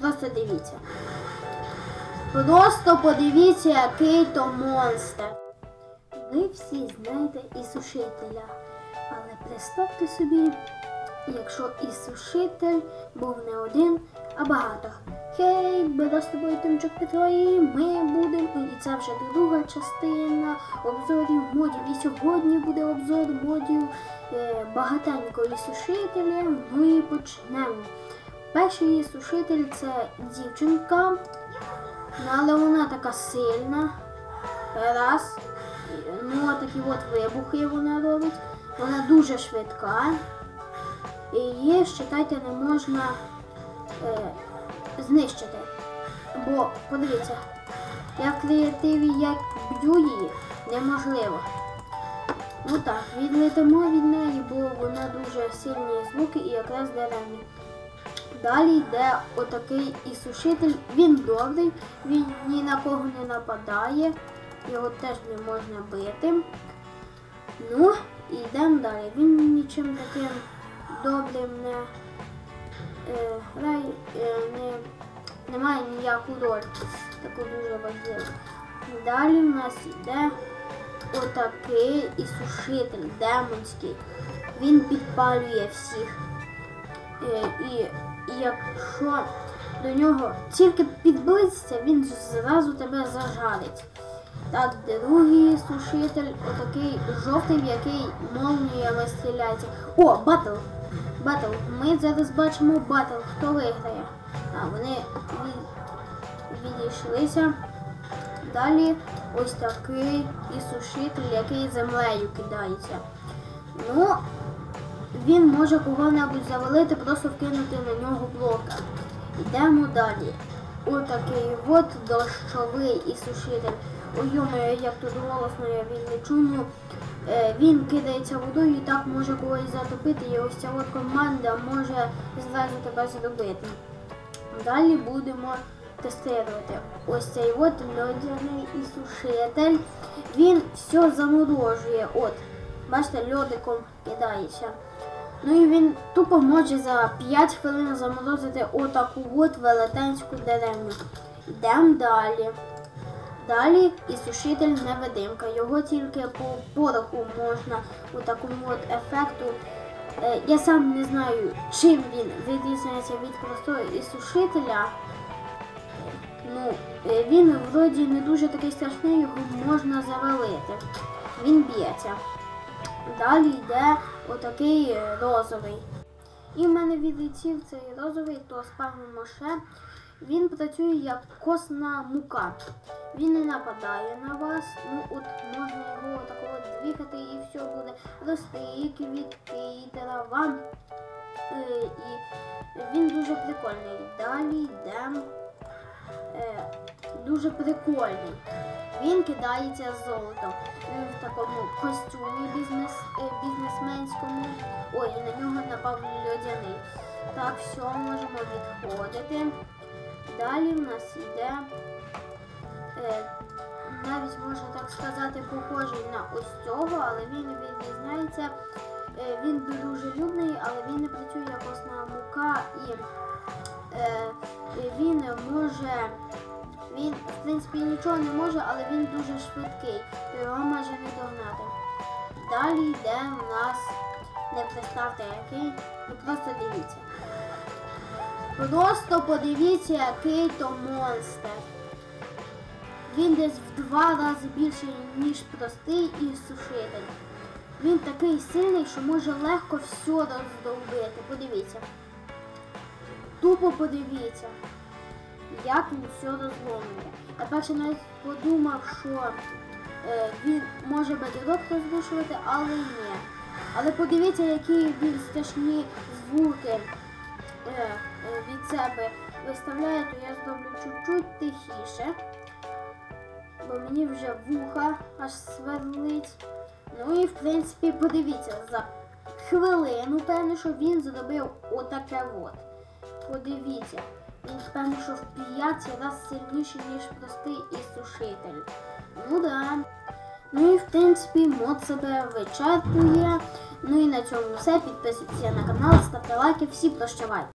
просто дивіться. Просто подивіться, який то монстр. Ви всі знаєте і сушителя. Але представте собі, якщо і сушитель був не один, а багато. Хей, беда з тобою Тимчук Петро, і ми будемо. І це вже друга частина обзорів модів. І сьогодні буде обзор модів е, багатенько і сушителя. Ну почнемо. Перший сушитель це дівчинка, ну, але вона така сильна. Раз. Ну, такі от вибухи вона робить. Вона дуже швидка. І її, вважайте, не можна е, знищити. Бо, подивіться, я в креативі як б'ю її, неможливо. Ну так, відлетимо від неї, бо вона дуже сильні звуки і якраз деревні. Далі йде отакий і сушитель. Він добрий, він ні на кого не нападає, його теж не можна бити. Ну, і йдемо далі. Він нічим таким добрим не е, грає, е, не, не має ніяку роль. Таку дуже важливу. Далі в нас йде отакий і сушитель демонський. Він підпалює всіх. Е, і, і якщо до нього тільки підблизиться, він зразу тебе зажарить. Так, другий сушитель, отакий жовтий, в який молніями стріляється. О, батл! Батл. Ми зараз бачимо батл. Хто виграє? А, вони від- відійшлися. Далі ось такий і сушитель, який землею кидається. Ну, він може кого-небудь завалити, просто вкинути на нього блока. Йдемо далі. Отакий от дощовий і сушитель. Ой, йомаю, як тут голосно я він не чую. Е, Він кидається водою і так може когось затопити, і ось ця от команда може зразу тебе зробити. Далі будемо тестувати. Ось цей от льодяний і сушитель. Він все заморожує. От, бачите, льодиком кидається. Ну і він тупо може за 5 хвилин заморозити отаку от велетенську деревню. Йдемо далі. Далі і сушитель невидимка. Його тільки по пороху можна у такому от ефекту. Е, Я сам не знаю, чим він відрізняється від простого і сушителя. Ну, е, він вроді не дуже такий страшний, його можна завалити. Він б'ється. Далі йде отакий розовий. І в мене відлетів цей розовий, то спавнимо ще. Він працює як косна мука. Він не нападає на вас. Ну от можна його так от двігати і все буде рости, і квітки, і трава. Е, і він дуже прикольний. Далі йдемо. Е, дуже прикольний. Він кидається золотом. Він в такому костюмі бізнес, е, бізнесменському. Ой, і на нього напав льодяний. Так, все, можемо відходити. Далі в нас йде, е, навіть можна так сказати, похожий на ось цього, але він відрізняється. Е, він дружелюбний, але він не працює як осна мука і е, він може. Він, в принципі, нічого не може, але він дуже швидкий, то його може не догнати. Далі йде у нас, не представте який, ну просто дивіться. Просто подивіться, який то монстр. Він десь в два рази більший, ніж простий і сушитель. Він такий сильний, що може легко все роздовбити. Подивіться. Тупо подивіться, як він все розломлює. Я перше навіть подумав, що е, він може бадірок розрушувати, але ні. Але подивіться, які він страшні звуки е, е, від себе виставляє, то я зроблю чуть-чуть тихіше, бо мені вже вуха аж сверлить. Ну і в принципі подивіться, за хвилину, певно, що він зробив отаке от. Подивіться, він що в 5 раз сильніший, ніж простий і. Ну да. Ну і в принципі мод себе вичерпує. Ну і на цьому все. Підписуйтесь на канал, ставте лайки, всі прощавайте.